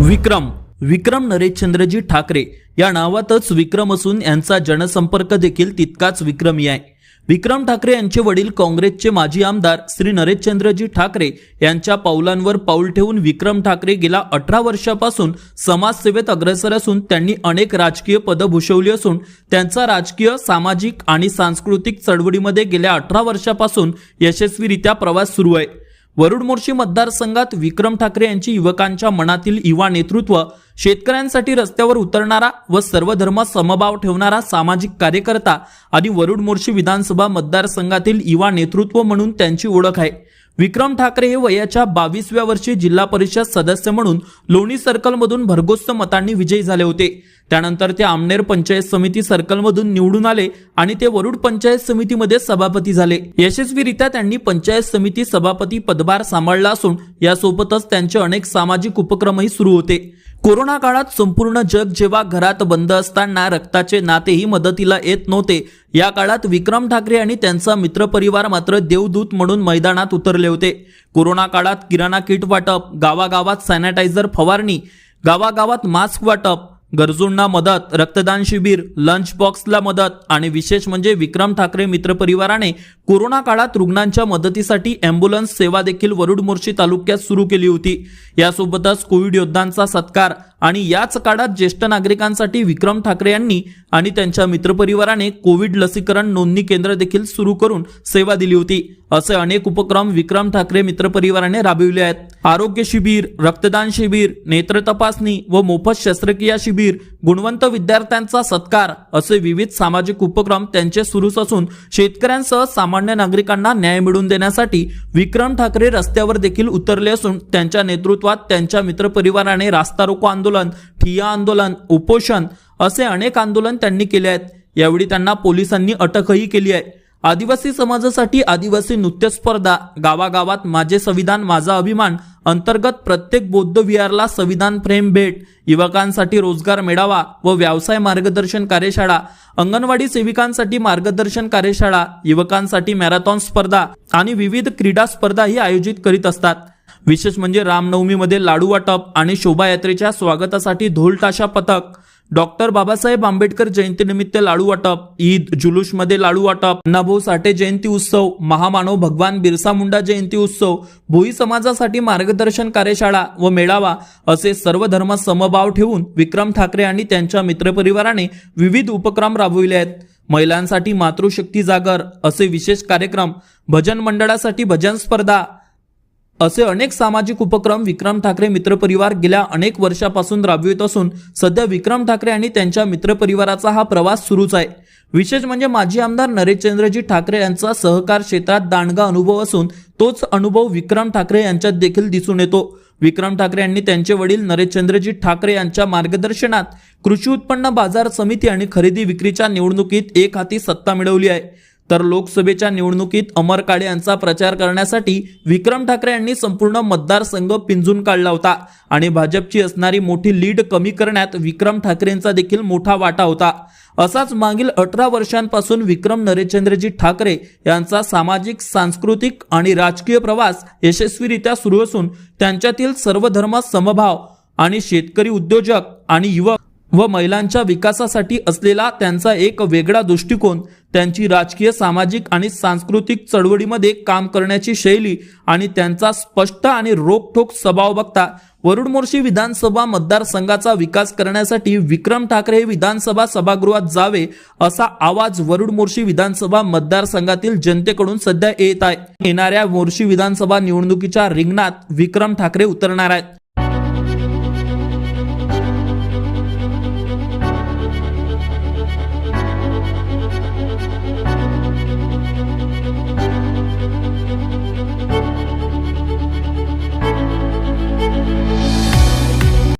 विक्रम. विक्रम नरेशचंद्रजी ठाकरे. या नावातच विक्रम असून यांचा जनसंपर्क देखील तितकाच विक्रमी आहे. विक्रम ठाकरे यांचे वडील काँग्रेसचे माजी आमदार श्री नरेशचंद्रजी ठाकरे यांच्या पावलांवर पाऊल ठेवून विक्रम ठाकरे गेल्या अठरा वर्षापासून समाजसेवेत अग्रसर असून त्यांनी अनेक राजकीय पदं भूषवली असून त्यांचा राजकीय सामाजिक आणि सांस्कृतिक चळवळीमध्ये गेल्या अठरा वर्षापासून यशस्वीरित्या प्रवास सुरू आहे. वरुड मोर्शी मतदारसंघात विक्रम ठाकरे यांची युवकांच्या मनातील युवा नेतृत्व शेतकऱ्यांसाठी रस्त्यावर उतरणारा व सर्व धर्म समभाव ठेवणारा सामाजिक कार्यकर्ता आणि वरुड मोर्शी विधानसभा मतदारसंघातील युवा नेतृत्व म्हणून त्यांची ओळख आहे. विक्रम ठाकरे हे वयाच्या बावीसव्या वर्षी जिल्हा परिषद सदस्य म्हणून लोणी सर्कलमधून भरघोस्त मतांनी विजयी झाले होते. त्यानंतर ते आमनेर पंचायत समिती सर्कलमधून निवडून आले आणि ते वरुड पंचायत समितीमध्ये सभापती झाले. यशस्वीरित्या त्यांनी पंचायत समिती सभापती पदभार सांभाळला असून यासोबतच त्यांचे अनेक सामाजिक उपक्रमही सुरू होते. कोरोना काळात संपूर्ण जग जेव्हा घरात बंद असताना रक्ताचे नातेही मदतीला येत नव्हते. या काळात विक्रम ठाकरे आणि त्यांचा मित्रपरिवार मात्र देवदूत म्हणून मैदानात उतरले होते. कोरोना काळात किराणा किट वाटप गावागावात सॅनिटायझर फवारणी गावागावात मास्क वाटप गरजूंना मदत रक्तदान शिबिर लंच बॉक्सला मदत आणि विशेष म्हणजे विक्रम ठाकरे मित्रपरिवाराने कोरोना काळात रुग्णांच्या मदतीसाठी अँब्युलन्स सेवा देखील वरुड मोर्शी तालुक्यात सुरू केली होती. यासोबतच कोविड योद्धांचा सत्कार आणि याच काळात ज्येष्ठ नागरिकांसाठी विक्रम ठाकरे यांनी आणि त्यांच्या मित्रपरिवाराने कोविड लसीकरण नोंदणी केंद्र देखील सुरू करून सेवा दिली होती. असे अनेक उपक्रम विक्रम ठाकरे मित्रपरिवाराने राबविले आहेत. आरोग्य शिबिर रक्तदान शिबिर नेत्र तपासणी व मोफत शस्त्रक्रिया शिबिर गुणवंत विद्यार्थ्यांचा सत्कार असे विविध सामाजिक उपक्रम त्यांचे सुरूच असून शेतकऱ्यांसह सामान्य नागरिकांना न्याय मिळवून देण्यासाठी विक्रम ठाकरे रस्त्यावर देखील उतरले असून त्यांच्या नेतृत्वात त्यांच्या मित्रपरिवाराने रास्ता रोको आंदोलन ठिया आंदोलन उपोषण असे अनेक आंदोलन त्यांनी केले आहेत. यावेळी त्यांना पोलिसांनी अटकही केली आहे. आदिवासी समाजासाठी आदिवासी नृत्य स्पर्धा गावागावात माझे संविधान माझा अभिमान अंतर्गत प्रत्येक बौद्ध विहारला संविधान प्रेम भेट युवकांसाठी रोजगार मेळावा व व्यवसाय मार्गदर्शन कार्यशाळा अंगणवाडी सेविकांसाठी मार्गदर्शन कार्यशाळा युवकांसाठी मॅरेथॉन स्पर्धा आणि विविध क्रीडा स्पर्धाही आयोजित करीत असतात. विशेष म्हणजे रामनवमीमध्ये लाडू वाटप आणि शोभायात्रेच्या स्वागतासाठी ढोलताशा पथक डॉक्टर बाबासाहेब आंबेडकर जयंतीनिमित्त लाडू वाटप ईद जुलूसमध्ये लाडू वाटप नभो साठे जयंती उत्सव महामानव भगवान बिरसा मुंडा जयंती उत्सव भोई समाजासाठी मार्गदर्शन कार्यशाळा व मेळावा असे सर्व धर्म समभाव ठेवून विक्रम ठाकरे आणि त्यांच्या मित्रपरिवाराने विविध उपक्रम राबविले आहेत. महिलांसाठी मातृशक्ती जागर असे विशेष कार्यक्रम भजन मंडळासाठी भजन स्पर्धा असे अनेक सामाजिक उपक्रम विक्रम ठाकरे मित्रपरिवार गेल्या अनेक वर्षापासून राबवित असून सध्या विक्रम ठाकरे आणि त्यांच्या मित्रपरिवाराचा हा प्रवास सुरूच आहे. विशेष म्हणजे माजी आमदार नरेशचंद्रजी ठाकरे यांचा सहकार क्षेत्रात दांडगा अनुभव असून तोच अनुभव विक्रम ठाकरे यांच्यात देखील दिसून येतो. विक्रम ठाकरे यांनी त्यांचे वडील नरेशचंद्रजी ठाकरे यांच्या मार्गदर्शनात कृषी उत्पन्न बाजार समिती आणि खरेदी विक्रीच्या निवडणुकीत एक हाती सत्ता मिळवली आहे. तर लोकसभेच्या निवडणुकीत अमर काळे यांचा प्रचार करण्यासाठी विक्रम ठाकरे यांनी संपूर्ण मतदारसंघ पिंजून काढला होता. आणि भाजपची असणारी मोठी लीड कमी करण्यात विक्रम ठाकरेंचा देखील मोठा वाटा होता. असाच मागील अठरा वर्षांपासून विक्रम नरेशचंद्रजी ठाकरे यांचा सामाजिक सांस्कृतिक आणि राजकीय प्रवास यशस्वीरित्या सुरू असून त्यांच्यातील सर्व धर्म समभाव आणि शेतकरी उद्योजक आणि युवक व महिलांच्या विकासासाठी असलेला त्यांचा एक वेगळा दृष्टिकोन त्यांची राजकीय सामाजिक आणि सांस्कृतिक चळवळीमध्ये काम करण्याची शैली आणि त्यांचा स्पष्ट आणि रोखठोक स्वभाव बघता वरुण मोर्शी विधानसभा मतदारसंघाचा विकास करण्यासाठी विक्रम ठाकरे हे विधानसभा सभागृहात जावे असा आवाज वरुण मोर्शी विधानसभा मतदारसंघातील जनतेकडून सध्या येत आहे. येणाऱ्या मोर्शी विधानसभा निवडणुकीच्या रिंगणात विक्रम ठाकरे उतरणार आहेत.